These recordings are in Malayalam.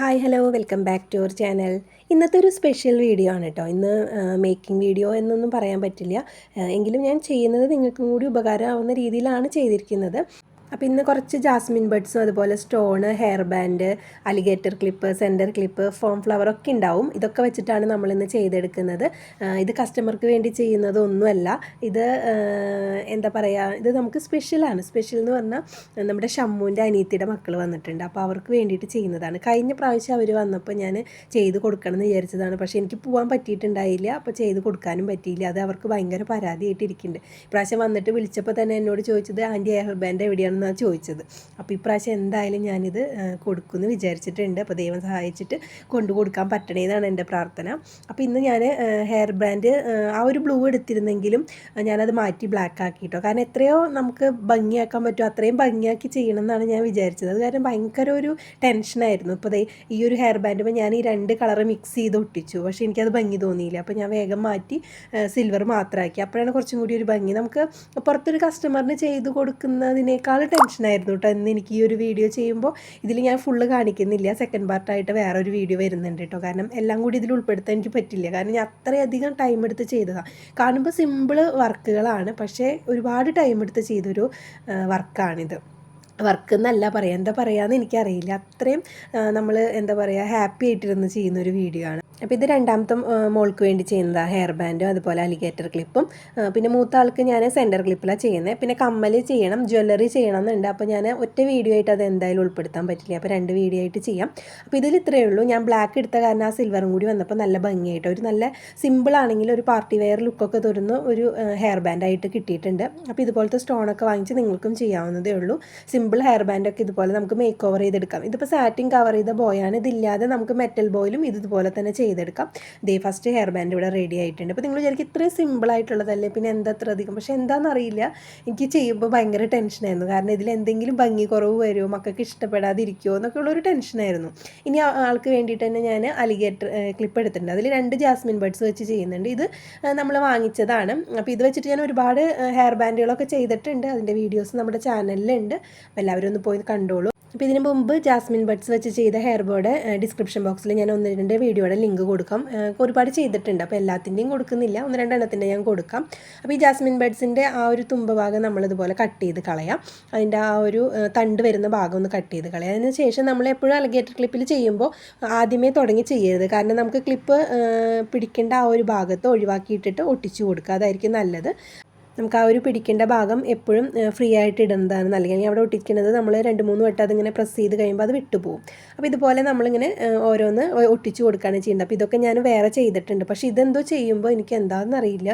Hi hello welcome back to our channel ഇന്നത്തെ ഒരു സ്പെഷ്യൽ വീഡിയോ ആണ് കേട്ടോ ഇന്ന് മേക്കിംഗ് വീഡിയോ എന്നൊന്നും പറയാൻ പറ്റില്ല. എങ്കിലും ഞാൻ ചെയ്യുന്നത് നിങ്ങൾക്കും കൂടി ഉപകാരമാവുന്ന രീതിയിലാണ് ചെയ്തിരിക്കുന്നത്. അപ്പോൾ ഇന്ന് കുറച്ച് ജാസ്മിൻ ബഡ്സും അതുപോലെ stone hair band alligator clip centre clip foam flower ഒക്കെ ഉണ്ടാവും. ഇതൊക്കെ വെച്ചിട്ടാണ് നമ്മളിന്ന് ചെയ്തെടുക്കുന്നത്. ഇത് കസ്റ്റമർക്ക് വേണ്ടി ചെയ്യുന്നതൊന്നുമല്ല ഇത് എന്താ പറയുക ഇത് നമുക്ക് സ്പെഷ്യലാണ് സ്പെഷ്യൽ എന്ന് പറഞ്ഞാൽ നമ്മുടെ ഷമ്മുവിന്റെ അനിയത്തിയുടെ മക്കൾ വന്നിട്ടുണ്ട്. അപ്പോൾ അവർക്ക് വേണ്ടിയിട്ട് ചെയ്യുന്നതാണ്. കഴിഞ്ഞ പ്രാവശ്യം അവർ വന്നപ്പോൾ ഞാൻ ചെയ്ത് കൊടുക്കണം എന്ന് വിചാരിച്ചതാണ്. പക്ഷേ എനിക്ക് പോകാൻ പറ്റിയിട്ടുണ്ടായില്ല. അപ്പോൾ ചെയ്ത് കൊടുക്കാനും പറ്റിയില്ല. അത് അവർക്ക് ഭയങ്കര പരാതിയായിട്ട് ഇരിക്കുന്നുണ്ട് ഇപ്രാവശ്യം വന്നിട്ട് വിളിച്ചപ്പോൾ തന്നെ എന്നോട് ചോദിച്ചത് ആന്റി ഹെയർ ബാൻഡ് എവിടെയാണെന്നാണ് ചോദിച്ചത്. അപ്പോൾ ഇപ്രാവശ്യം എന്തായാലും ഞാനിത് കൊടുക്കുമെന്ന് വിചാരിച്ചിട്ടുണ്ട്. അപ്പോൾ ദൈവം സഹായിച്ചിട്ട് കൊണ്ടു കൊടുക്കാൻ പറ്റണേ എന്നാണ് എന്റെ പ്രാർത്ഥന. അപ്പോൾ ഇന്ന് ഞാൻ ഹെയർ ബാൻഡ് ആ ഒരു ബ്ലൂ എടുത്തിരുന്നെങ്കിലും ഞാനത് മാറ്റി ബ്ലാക്ക് ആക്കി ആക്കിയിട്ടോ കാരണം എത്രയോ നമുക്ക് ഭംഗിയാക്കാൻ പറ്റും അത്രയും ഭംഗിയാക്കി ചെയ്യണം എന്നാണ് ഞാൻ വിചാരിച്ചത്. അത് കാരണം ഭയങ്കര ഒരു ടെൻഷനായിരുന്നു ഇപ്പോൾ ഈ ഒരു ഹെയർ ബാൻഡുമ്പോൾ ഞാൻ ഈ രണ്ട് കളർ മിക്സ് ചെയ്ത് ഒട്ടിച്ചു. പക്ഷേ എനിക്കത് ഭംഗി തോന്നിയില്ല. അപ്പോൾ ഞാൻ വേഗം മാറ്റി സിൽവർ മാത്രമാക്കി അപ്പോഴാണ് കുറച്ചും കൂടി ഒരു ഭംഗി. നമുക്ക് പുറത്തൊരു കസ്റ്റമറിന് ചെയ്ത് കൊടുക്കുന്നതിനേക്കാൾ ടെൻഷനായിരുന്നു കേട്ടോ ഇന്ന് എനിക്ക് ഈ ഒരു വീഡിയോ ചെയ്യുമ്പോൾ ഇതിൽ ഞാൻ ഫുള്ള് കാണിക്കുന്നില്ല. സെക്കൻഡ് പാർട്ടായിട്ട് വേറെ ഒരു വീഡിയോ വരുന്നുണ്ട് കേട്ടോ കാരണം എല്ലാം കൂടി ഇതിൽ ഉൾപ്പെടുത്താൻ എനിക്ക് പറ്റില്ല. കാരണം ഞാൻ അത്രയധികം ടൈം എടുത്ത് ചെയ്തതാണ് കാണുമ്പോൾ സിമ്പിൾ വർക്കുകളാണ് പക്ഷേ ഒരുപാട് ടൈം എടുത്ത് ചെയ്തൊരു വർക്കാണിത് വർക്ക് എന്നല്ല പറയുക എന്താ പറയുകയെന്ന് എനിക്കറിയില്ല. അത്രയും നമ്മൾ എന്താ പറയുക ഹാപ്പി ആയിട്ടിരുന്ന് ചെയ്യുന്ന ഒരു വീഡിയോ ആണ്. അപ്പോൾ ഇത് രണ്ടാമത്തെ മോൾക്ക് വേണ്ടി ചെയ്യുന്നതാണ് ഹെയർ ബാൻഡും അതുപോലെ അലിഗേറ്റർ ക്ലിപ്പും പിന്നെ മൂത്ത ആൾക്ക് ഞാൻ സെന്റർ ക്ലിപ്പിലാണ് ചെയ്യുന്നത് പിന്നെ കമ്മൽ ചെയ്യണം ജ്വല്ലറി ചെയ്യണം എന്നുണ്ട് അപ്പോൾ ഞാൻ ഒറ്റ വീഡിയോ ആയിട്ട് അത് എന്തായാലും ഉൾപ്പെടുത്താൻ പറ്റില്ല. അപ്പോൾ രണ്ട് വീഡിയോ ആയിട്ട് ചെയ്യാം. അപ്പോൾ ഇതിൽ ഇത്രയേ ഉള്ളൂ. ഞാൻ ബ്ലാക്ക് എടുത്ത കാരണം ആ സിൽവറും കൂടി വന്നപ്പോൾ നല്ല ഭംഗിയായിട്ട് ഒരു നല്ല സിമ്പിൾ ആണെങ്കിൽ ഒരു പാർട്ടി വെയർ ലുക്കൊക്കെ തരുന്ന ഒരു ഹെയർ ബാൻഡായിട്ട് കിട്ടിയിട്ടുണ്ട്. അപ്പോൾ ഇതുപോലത്തെ സ്റ്റോണൊക്കെ വാങ്ങിച്ച് നിങ്ങൾക്കും ചെയ്യാവുന്നതേ ഉള്ളൂ. സിമ്പിൾ ഹെയർ ബാൻഡൊക്കെ ഇതുപോലെ നമുക്ക് മേക്ക് ഓവർ ചെയ്തെടുക്കാം. ഇതിപ്പോൾ സാറ്റിൻ കവർ ചെയ്ത ബോയാണ് ഇതില്ലാതെ നമുക്ക് മെറ്റൽ ബോയിലും ഇതുപോലെ തന്നെ ചെയ്തെടുക്കാം. ദേ ഫസ്റ്റ് ഹെയർ ബാൻഡ് ഇവിടെ റെഡി ആയിട്ടുണ്ട്. അപ്പോൾ നിങ്ങൾ വിചാരിക്കും ഇത്രയും സിമ്പിൾ ആയിട്ടുള്ളതല്ലേ? പിന്നെ എന്താ അത്ര അധികം? പക്ഷേ എന്താണെന്നറിയില്ല എനിക്ക് ചെയ്യുമ്പോൾ ഭയങ്കര ടെൻഷനായിരുന്നു കാരണം ഇതിൽ എന്തെങ്കിലും ഭംഗി കുറവ് വരുമോ മക്കൾക്ക് ഇഷ്ടപ്പെടാതിരിക്കുമോ എന്നൊക്കെ ഉള്ളൊരു ടെൻഷനായിരുന്നു ഇനി ആൾക്ക് വേണ്ടിയിട്ട് തന്നെ ഞാൻ അലിഗേറ്റർ ക്ലിപ്പ് എടുത്തിട്ടുണ്ട്. അതിൽ രണ്ട് ജാസ്മിൻ ബഡ്സ് വെച്ച് ചെയ്യുന്നുണ്ട്. ഇത് നമ്മൾ വാങ്ങിച്ചതാണ്. അപ്പോൾ ഇത് വെച്ചിട്ട് ഞാൻ ഒരുപാട് ഹെയർ ബാൻഡുകളൊക്കെ ചെയ്തിട്ടുണ്ട്. അതിന്റെ വീഡിയോസ് നമ്മുടെ ചാനലിലുണ്ട് അപ്പോൾ എല്ലാവരും ഒന്ന് പോയി കണ്ടോളൂ. അപ്പോൾ ഇതിന് മുമ്പ് ജാസ്മിൻ ബഡ്സ് വെച്ച് ചെയ്ത ഹെയർ ബോർഡ് ഡിസ്ക്രിപ്ഷൻ ബോക്സിൽ ഞാൻ ഒന്ന് രണ്ട് വീഡിയോയുടെ ലിങ്ക് കൊടുക്കാം. ഒരുപാട് ചെയ്തിട്ടുണ്ട്. അപ്പോൾ എല്ലാത്തിന്റെയും കൊടുക്കുന്നില്ല. ഒന്ന് രണ്ടെണ്ണത്തിന്റെ ഞാൻ കൊടുക്കാം. അപ്പോൾ ഈ ജാസ്മിൻ ബഡ്സിന്റെ ആ ഒരു തുമ്പ ഭാഗം നമ്മളിതുപോലെ കട്ട് ചെയ്ത് കളയാം. അതിന്റെ ആ ഒരു തണ്ട് വരുന്ന ഭാഗം ഒന്ന് കട്ട് ചെയ്ത് കളയാം. അതിന് ശേഷം നമ്മൾ എപ്പോഴും അലഗേറ്റർ ക്ലിപ്പിൽ ചെയ്യുമ്പോൾ ആദ്യമേ തുടങ്ങി ചെയ്യരുത്. കാരണം നമുക്ക് ക്ലിപ്പ് പിടിക്കേണ്ട ആ ഒരു ഭാഗത്ത് ഒഴിവാക്കിയിട്ടിട്ട് ഒട്ടിച്ചു കൊടുക്കുക. അതായിരിക്കും നല്ലത്. നമുക്ക് ആ ഒരു പിടിക്കേണ്ട ഭാഗം എപ്പോഴും ഫ്രീ ആയിട്ട് ഇടുന്നതാണ്. അല്ലെങ്കിൽ അവിടെ ഒട്ടിക്കുന്നത് നമ്മൾ രണ്ട് മൂന്ന് വട്ടം അതിങ്ങനെ പ്രസ് ചെയ്ത് കഴിയുമ്പോൾ അത് വിട്ടുപോകും അപ്പോൾ ഇതുപോലെ നമ്മളിങ്ങനെ ഓരോന്ന് ഒട്ടിച്ചു കൊടുക്കുകയാണ് ചെയ്യുന്നത്. അപ്പോൾ ഇതൊക്കെ ഞാൻ വേറെ ചെയ്തിട്ടുണ്ട്. പക്ഷേ ഇതെന്തോ ചെയ്യുമ്പോൾ എനിക്ക് എന്താണെന്ന് അറിയില്ല.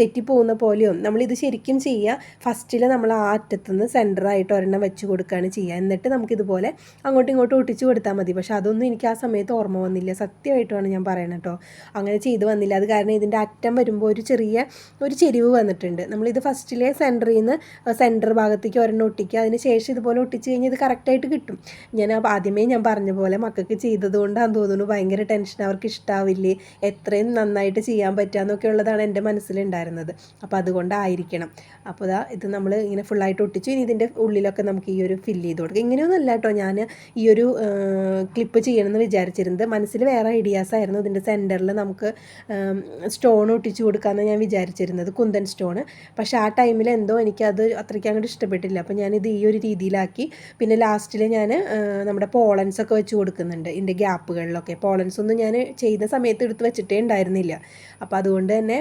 തെറ്റിപ്പോകുന്ന പോലെയോ? നമ്മളിത് ശരിക്കും ചെയ്യുക ഫസ്റ്റിൽ നമ്മൾ ആ അറ്റത്തുനിന്ന് സെന്ററായിട്ട് ഒരെണ്ണം വെച്ച് കൊടുക്കുകയാണ് ചെയ്യുക എന്നിട്ട് നമുക്കിതുപോലെ അങ്ങോട്ടും ഇങ്ങോട്ടും ഒട്ടിച്ച് കൊടുത്താൽ മതി. പക്ഷേ അതൊന്നും എനിക്ക് ആ സമയത്ത് ഓർമ്മ വന്നില്ല. സത്യമായിട്ടുമാണ് ഞാൻ പറയണത് കേട്ടോ അങ്ങനെ ചെയ്ത് വന്നില്ല. അത് കാരണം ഇതിന്റെ അറ്റം വരുമ്പോൾ ഒരു ചെറിയ ഒരു ചെരിവ് വന്നിട്ടുണ്ട്. നമ്മളിത് ഫസ്റ്റിലെ സെന്ററിൽ നിന്ന് സെന്റർ ഭാഗത്തേക്ക് ഒരെണ്ണം ഒട്ടിക്കുക. അതിന് ശേഷം ഇതുപോലെ ഒട്ടിച്ച് കഴിഞ്ഞാൽ ഇത് കറക്റ്റായിട്ട് കിട്ടും. ഞാൻ ആദ്യമേ ഞാൻ പറഞ്ഞ പോലെ മക്കൾക്ക് ചെയ്തത് കൊണ്ടാന്ന് തോന്നുന്നു. ഭയങ്കര ടെൻഷൻ അവർക്ക് ഇഷ്ടാവില്ലേ? എത്രയും നന്നായിട്ട് ചെയ്യാൻ പറ്റുക ഉള്ളതാണ് എന്റെ മനസ്സിലുണ്ടായിരുന്നത്. അപ്പോൾ അതുകൊണ്ടായിരിക്കണം. അപ്പോൾ ഇതാ ഇത് നമ്മൾ ഇങ്ങനെ ഫുള്ളായിട്ട് ഒട്ടിച്ചു. ഇനി ഇതിന്റെ ഉള്ളിലൊക്കെ നമുക്ക് ഈ ഒരു ഫില്ല് ചെയ്ത് കൊടുക്കാം. അല്ല കേട്ടോ. ഞാൻ ഈ ഒരു ക്ലിപ്പ് ചെയ്യണമെന്ന് വിചാരിച്ചിരുന്നത്. മനസ്സിൽ വേറെ ഐഡിയാസ് ആയിരുന്നു ഇതിന്റെ സെന്ററിൽ നമുക്ക് സ്റ്റോൺ ഒട്ടിച്ചു കൊടുക്കാമെന്ന് ഞാൻ വിചാരിച്ചിരുന്നത്. കുന്തൻ സ്റ്റോണ് പക്ഷേ ആ ടൈമിൽ എന്തോ എനിക്കത് അത്രയ്ക്ക് അങ്ങോട്ട് ഇഷ്ടപ്പെട്ടില്ല. അപ്പോൾ ഞാനിത് ഈ ഒരു രീതിയിലാക്കി. പിന്നെ ലാസ്റ്റിൽ ഞാൻ നമ്മുടെ പോളൻസ് ഒക്കെ വെച്ച് കൊടുക്കുന്നുണ്ട് ഇതിന്റെ ഗ്യാപ്പുകളിലൊക്കെ. പോളൻസ് ഒന്നും ഞാൻ ചെയ്യുന്ന സമയത്ത് എടുത്ത് വെച്ചിട്ടേ ഉണ്ടായിരുന്നില്ല. അപ്പോൾ അതുകൊണ്ട് തന്നെ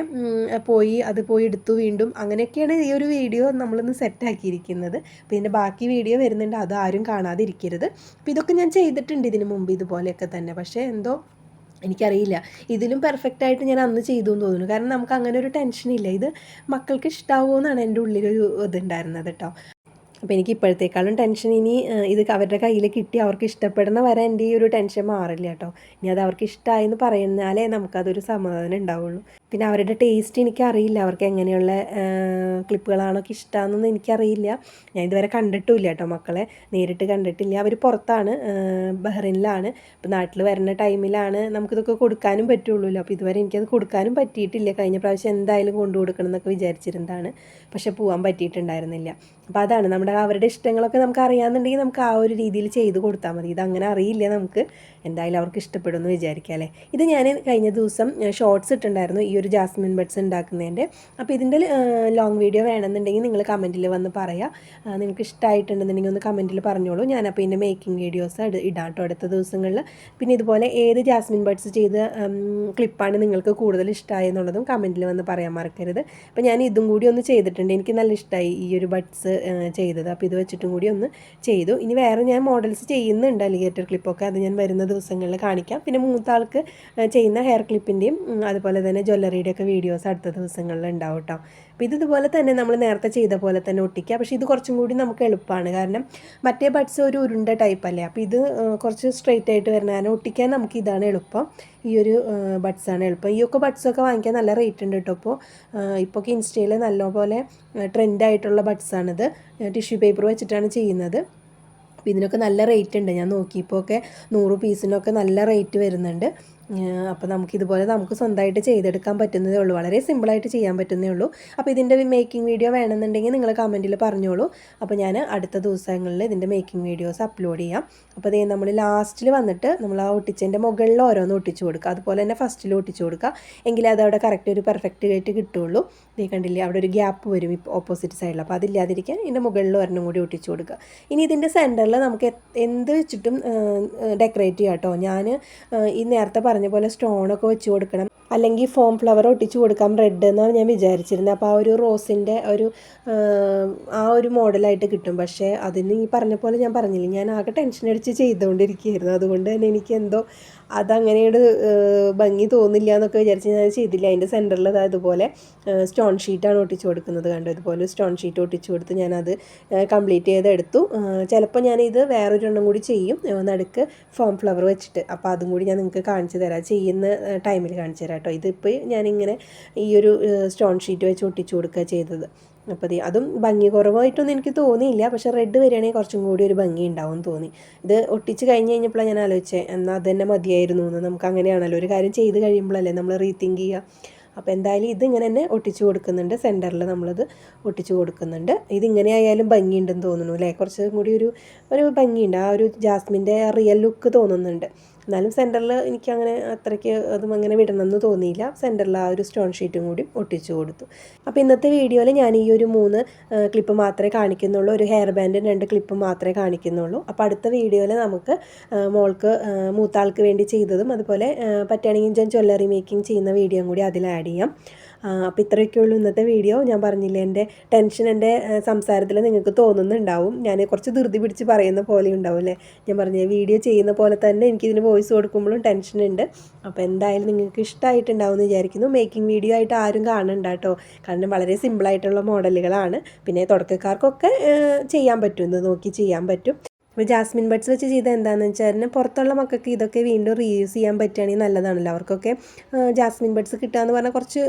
പോയി അത് പോയി എടുത്തു വീണ്ടും. അങ്ങനെയൊക്കെയാണ് ഈ ഒരു വീഡിയോ നമ്മളൊന്ന് സെറ്റാക്കിയിരിക്കുന്നത് ഇതിന്റെ ബാക്കി വീഡിയോ വരുന്നുണ്ട്. അത് ആരും കാണാതിരിക്കരുത്. അപ്പോൾ ഇതൊക്കെ ഞാൻ ചെയ്തിട്ടുണ്ട് ഇതിന് മുമ്പ് ഇതുപോലെയൊക്കെ തന്നെ. പക്ഷേ എന്തോ എനിക്കറിയില്ല. ഇതിലും പെർഫെക്റ്റ് ആയിട്ട് ഞാൻ അന്ന് ചെയ്തു എന്ന് തോന്നുന്നു. കാരണം നമുക്ക് അങ്ങനെ ഒരു ടെൻഷൻ ഇല്ല. ഇത് മക്കൾക്ക് ഇഷ്ടാവുമോ എന്നാണ് എന്റെ ഉള്ളിലൊരു ഇതുണ്ടായിരുന്നത് കേട്ടോ. അപ്പോൾ എനിക്ക് ഇപ്പോഴത്തേക്കാളും ടെൻഷൻ ഇനി ഇത് അവരുടെ കയ്യിൽ കിട്ടി അവർക്ക് ഇഷ്ടപ്പെടുന്ന വരെ എന്റെ ഈ ഒരു ടെൻഷൻ മാറില്ല കേട്ടോ. ഇനി അത് അവർക്ക് ഇഷ്ടമായി എന്ന് പറയുന്നാലേ നമുക്കതൊരു സമാധാനം ഉണ്ടാവുള്ളൂ. പിന്നെ അവരുടെ ടേസ്റ്റ് എനിക്കറിയില്ല. അവർക്ക് എങ്ങനെയുള്ള ക്ലിപ്പുകളാണോ ഇഷ്ടമാണെന്നൊന്നും എനിക്കറിയില്ല. ഞാൻ ഇതുവരെ കണ്ടിട്ടുമില്ല കേട്ടോ മക്കളെ. നേരിട്ട് കണ്ടിട്ടില്ല. അവർ പുറത്താണ് ബഹ്റിനിലാണ്. ഇപ്പം നാട്ടിൽ വരുന്ന ടൈമിലാണ് നമുക്കിതൊക്കെ കൊടുക്കാനും പറ്റുള്ളൂല്ലോ. അപ്പോൾ ഇതുവരെ എനിക്കത് കൊടുക്കാനും പറ്റിയിട്ടില്ല. കഴിഞ്ഞ പ്രാവശ്യം എന്തായാലും കൊണ്ടു കൊടുക്കണം എന്നൊക്കെ വിചാരിച്ചിരുന്നതാണ്. പക്ഷേ പോകാൻ പറ്റിയിട്ടുണ്ടായിരുന്നില്ല. അപ്പോൾ അതാണ് നമ്മുടെ അവരുടെ ഇഷ്ടങ്ങളൊക്കെ നമുക്ക് അറിയാമെന്നുണ്ടെങ്കിൽ നമുക്ക് ആ ഒരു രീതിയിൽ ചെയ്ത് കൊടുത്താൽ മതി. ഇതങ്ങനെ അറിയില്ല നമുക്ക്. എന്തായാലും അവർക്ക് ഇഷ്ടപ്പെടുമെന്ന് വിചാരിക്കാം അല്ലേ? ഇത് ഞാൻ കഴിഞ്ഞ ദിവസം ഷോർട്സ് ഇട്ടുണ്ടായിരുന്നു ഈ ഒരു ജാസ്മിൻ ബഡ്സ് ഉണ്ടാക്കുന്നതിന്റെ. അപ്പോൾ ഇതിന്റെ ലോങ് വീഡിയോ വേണമെന്നുണ്ടെങ്കിൽ നിങ്ങൾ കമന്റിൽ വന്ന് പറയുക നിങ്ങൾക്ക് ഇഷ്ടമായിട്ടുണ്ടെന്നുണ്ടെങ്കിൽ ഒന്ന് കമന്റിൽ പറഞ്ഞോളൂ. ഞാനപ്പോൾ ഇതിന്റെ മേക്കിംഗ് വീഡിയോസ് ഇടാം അടുത്ത ദിവസങ്ങളിൽ. പിന്നെ ഇതുപോലെ ഏത് ജാസ്മിൻ ബഡ്സ് ചെയ്ത ക്ലിപ്പാണ് നിങ്ങൾക്ക് കൂടുതൽ ഇഷ്ടമായി എന്നുള്ളതും കമന്റിൽ വന്ന് പറയാൻ മറക്കരുത്. അപ്പോൾ ഞാൻ ഇതും കൂടി ഒന്ന് ചെയ്തിട്ടുണ്ട്. എനിക്ക് നല്ല ഇഷ്ടമായി ഈ ഒരു ബഡ്സ് ചെയ്തത്. അപ്പോൾ ഇത് വെച്ചിട്ടും കൂടി ഒന്ന് ചെയ്തു. ഇനി വേറെ ഞാൻ മോഡൽസ് ചെയ്യുന്നുണ്ട് അലിഗേറ്റർ ക്ലിപ്പൊക്കെ അത് ഞാൻ വരുന്ന ദിവസങ്ങളിൽ കാണിക്കാം. പിന്നെ മൂത്ത ആൾക്ക് ചെയ്യുന്ന ഹെയർ ക്ലിപ്പിന്റെയും അതുപോലെ തന്നെ ജ്വല്ലറിയുടെ ഒക്കെ വീഡിയോസ് അടുത്ത ദിവസങ്ങളിൽ ഉണ്ടാവും കേട്ടോ അപ്പോൾ ഇത് ഇതുപോലെ തന്നെ നമ്മൾ നേരത്തെ ചെയ്ത പോലെ തന്നെ ഒട്ടിക്കുക പക്ഷേ ഇത് കുറച്ചും കൂടി നമുക്ക് എളുപ്പമാണ്. കാരണം മറ്റേ ബഡ്സ് ഒരു ഉരുണ്ട ടൈപ്പ് അല്ലേ? അപ്പോൾ ഇത് കുറച്ച് സ്ട്രെയിറ്റ് ആയിട്ട് വരുന്ന കാരണം ഒട്ടിക്കാൻ നമുക്ക് ഇതാണ് എളുപ്പം. ഈ ഒരു ബഡ്സാണ് എളുപ്പം. ഈ ഒക്കെ ബഡ്സൊക്കെ വാങ്ങിക്കാൻ നല്ല റേറ്റ് ഉണ്ട് കേട്ടോ അപ്പോൾ ഇപ്പോൾ ഇൻസ്റ്റയിൽ നല്ലപോലെ ട്രെൻഡായിട്ടുള്ള ബഡ്സാണിത് ടിഷ്യൂ പേപ്പർ വെച്ചിട്ടാണ് ചെയ്യുന്നത്. അപ്പോൾ ഇതിനൊക്കെ നല്ല റേറ്റ് ഉണ്ട്. ഞാൻ നോക്കിയപ്പോൾ ഒക്കെ നൂറ് പീസിനൊക്കെ നല്ല റേറ്റ് വരുന്നുണ്ട്. അപ്പോൾ നമുക്ക് ഇതുപോലെ നമുക്ക് സ്വന്തമായിട്ട് ചെയ്തെടുക്കാൻ പറ്റുന്നതേ ഉള്ളൂ. വളരെ സിമ്പിളായിട്ട് ചെയ്യാൻ പറ്റുന്നേ ഉള്ളൂ. അപ്പോൾ ഇതിന്റെ മേക്കിംഗ് വീഡിയോ വേണമെന്നുണ്ടെങ്കിൽ നിങ്ങൾ കമന്റിൽ പറഞ്ഞോളൂ. അപ്പോൾ ഞാൻ അടുത്ത ദിവസങ്ങളിൽ ഇതിന്റെ മേക്കിംഗ് വീഡിയോസ് അപ്ലോഡ് ചെയ്യാം. അപ്പോൾ അതേ നമ്മൾ ലാസ്റ്റിൽ വന്നിട്ട് നമ്മൾ ആ ഒട്ടിച്ചതിന്റെ മുകളിൽ ഓരോന്ന് ഒട്ടിച്ചു കൊടുക്കുക. അതുപോലെ തന്നെ ഫസ്റ്റിൽ ഒട്ടിച്ചു കൊടുക്കുക. എങ്കിലേ അതവിടെ കറക്റ്റ് ഒരു പെർഫെക്റ്റ് ആയിട്ട് കിട്ടുള്ളൂ. നീ കണ്ടില്ലേ അവിടെ ഒരു ഗ്യാപ്പ് വരും ഇപ്പോൾ ഓപ്പോസിറ്റ് സൈഡിൽ അപ്പോൾ അതില്ലാതിരിക്കാൻ ഇതിന്റെ മുകളിൽ ഒരെണ്ണം കൂടി ഒട്ടിച്ചു കൊടുക്കുക. ഇനി ഇതിന്റെ സെന്ററിൽ നമുക്ക് എന്ത് വെച്ചിട്ടും ഡെക്കറേറ്റ് ചെയ്യാം കേട്ടോ. ഞാൻ ഈ നേരത്തെ പറഞ്ഞ പോലെ സ്റ്റോണൊക്കെ വെച്ച് കൊടുക്കണം. അല്ലെങ്കിൽ ഫോം ഫ്ലവർ ഒട്ടിച്ചു കൊടുക്കാം റെഡ് എന്നാണ് ഞാൻ വിചാരിച്ചിരുന്നത്. അപ്പോൾ ആ ഒരു റോസിന്റെ ഒരു ആ, ഒരു മോഡലായിട്ട് കിട്ടും. പക്ഷേ അതിന് ഈ പറഞ്ഞ പോലെ ഞാൻ പറഞ്ഞില്ല ഞാൻ ആകെ ടെൻഷൻ അടിച്ച് ചെയ്തുകൊണ്ടിരിക്കുകയായിരുന്നു. അതുകൊണ്ട് തന്നെ എനിക്ക് എന്തോ അതങ്ങനെയോട് ഭംഗി തോന്നില്ല എന്നൊക്കെ വിചാരിച്ച് ഞാൻ ചെയ്തില്ല. അതിന്റെ സെന്ററിൽ അത് അതുപോലെ സ്റ്റോൺ ഷീറ്റാണ് ഒട്ടിച്ചു കൊടുക്കുന്നത് കണ്ടു? ഇതുപോലെ സ്റ്റോൺ ഷീറ്റ് ഒട്ടിച്ചു കൊടുത്ത് ഞാനത് കംപ്ലീറ്റ് ചെയ്തെടുത്തു. ചിലപ്പോൾ ഞാനിത് വേറൊരെണ്ണം കൂടി ചെയ്യും നടുക്ക് ഫോം ഫ്ലവർ വെച്ചിട്ട്. അപ്പോൾ അതും കൂടി ഞാൻ നിങ്ങൾക്ക് കാണിച്ചു തരാം. ചെയ്യുന്ന ടൈമിൽ കാണിച്ചു തരാം കേട്ടോ. ഇതിപ്പോൾ ഞാനിങ്ങനെ ഈ ഒരു സ്റ്റോൺ ഷീറ്റ് വെച്ച് ഒട്ടിച്ചു കൊടുക്കുക ചെയ്തത്. അപ്പോൾ അതും ഭംഗി കുറവായിട്ടൊന്നും എനിക്ക് തോന്നിയില്ല. പക്ഷെ റെഡ് വരികയാണെങ്കിൽ കുറച്ചും കൂടി ഒരു ഭംഗി ഉണ്ടാവും തോന്നി. ഇത് ഒട്ടിച്ച് കഴിഞ്ഞ് കഴിഞ്ഞപ്പോഴാണ് ഞാൻ ആലോചിച്ചത് എന്നാൽ അത് തന്നെ മതിയായിരുന്നു എന്ന്. നമുക്ക് അങ്ങനെയാണല്ലോ ഒരു കാര്യം ചെയ്ത് കഴിയുമ്പോഴല്ലേ നമ്മൾ റീതിങ്ക് ചെയ്യുക അപ്പോൾ എന്തായാലും ഇതിങ്ങനെ തന്നെ ഒട്ടിച്ചു കൊടുക്കുന്നുണ്ട്. സെന്ററിൽ നമ്മളത് ഒട്ടിച്ചു കൊടുക്കുന്നുണ്ട്. ഇതിങ്ങനെ ആയാലും ഭംഗിയുണ്ടെന്ന് തോന്നുന്നു അല്ലേ? കുറച്ചും കൂടി ഒരു ഒരു ഭംഗിയുണ്ട് ആ ഒരു ജാസ്മിന്റെ റിയൽ ലുക്ക് തോന്നുന്നുണ്ട്. എന്നാലും സെന്ററിൽ എനിക്കങ്ങനെ അത്രയ്ക്ക് അതും അങ്ങനെ വിടണമെന്ന് തോന്നിയില്ല. സെന്ററിൽ ആ ഒരു സ്റ്റോൺ ഷീറ്റും കൂടി ഒട്ടിച്ചു കൊടുത്തു. അപ്പോൾ ഇന്നത്തെ വീഡിയോയിൽ ഞാൻ ഈ ഒരു മൂന്ന് ക്ലിപ്പ് മാത്രമേ കാണിക്കുന്നുള്ളൂ. ഒരു ഹെയർ ബാൻഡും രണ്ട് ക്ലിപ്പ് മാത്രമേ കാണിക്കുന്നുള്ളൂ. അപ്പോൾ അടുത്ത വീഡിയോയിൽ നമുക്ക് മോൾക്ക് മൂത്താൾക്ക് വേണ്ടി ചെയ്തതും അതുപോലെ പറ്റുകയാണെങ്കിൽ ഞാൻ ജ്വല്ലറി മേക്കിംഗ് ചെയ്യുന്ന വീഡിയോയും കൂടി അതിൽ ആഡ് ചെയ്യാം. അപ്പോൾ ഇത്രയൊക്കെ ഉള്ളൂ ഇന്നത്തെ വീഡിയോ. ഞാൻ പറഞ്ഞില്ലേ എന്റെ ടെൻഷൻ എന്റെ സംസാരത്തിൽ നിങ്ങൾക്ക് തോന്നുന്നുണ്ടാവും. ഞാൻ കുറച്ച് ധൃതി പിടിച്ച് പറയുന്ന പോലെ ഉണ്ടാവും അല്ലേ? ഞാൻ പറഞ്ഞ വീഡിയോ ചെയ്യുന്ന പോലെ തന്നെ എനിക്കിതിന് വോയിസ് കൊടുക്കുമ്പോഴും ടെൻഷൻ ഉണ്ട്. അപ്പോൾ എന്തായാലും നിങ്ങൾക്ക് ഇഷ്ടമായിട്ടുണ്ടാവുമെന്ന് വിചാരിക്കുന്നു. മേക്കിംഗ് വീഡിയോ ആയിട്ട് ആരും കാണണ്ട കേട്ടോ. കാരണം വളരെ സിമ്പിളായിട്ടുള്ള മോഡലുകളാണ് പിന്നെ തുടക്കക്കാർക്കൊക്കെ ചെയ്യാൻ പറ്റും. ഇത് നോക്കി ചെയ്യാൻ പറ്റും. ഇപ്പോൾ ജാസ്മിൻ ബഡ്സ് വെച്ച് ചെയ്ത എന്താണെന്ന് വെച്ചാൽ പുറത്തുള്ള മക്കൾക്ക് ഇതൊക്കെ വീണ്ടും റീയൂസ് ചെയ്യാൻ പറ്റുകയാണെങ്കിൽ നല്ലതാണല്ലോ. അവർക്കൊക്കെ ജാസ്മിൻ ബഡ്സ് കിട്ടുക എന്ന് പറഞ്ഞാൽ കുറച്ച്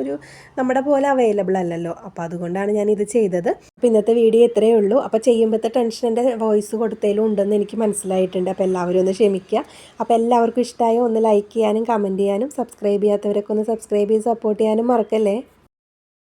ഒരു നമ്മുടെ പോലെ അവൈലബിൾ അല്ലല്ലോ. അപ്പോൾ അതുകൊണ്ടാണ് ഞാൻ ഇത് ചെയ്തത്. അപ്പോൾ ഇന്നത്തെ വീഡിയോ ഇത്രയേ ഉള്ളൂ. അപ്പോൾ ചെയ്യുമ്പോഴത്തെ ടെൻഷൻ എന്റെ വോയിസ് കൊടുത്തതിലും ഉണ്ടെന്ന് എനിക്ക് മനസ്സിലായിട്ടുണ്ട്. അപ്പോൾ എല്ലാവരും ഒന്ന് ക്ഷമിക്കുക. അപ്പോൾ എല്ലാവർക്കും ഇഷ്ടമായ ഒന്ന് ലൈക്ക് ചെയ്യാനും കമന്റ് ചെയ്യാനും സബ്സ്ക്രൈബ് ചെയ്യാത്തവരൊക്കെ ഒന്ന് സബ്സ്ക്രൈബ് ചെയ്ത് സപ്പോർട്ട് ചെയ്യാനും മറക്കല്ലേ?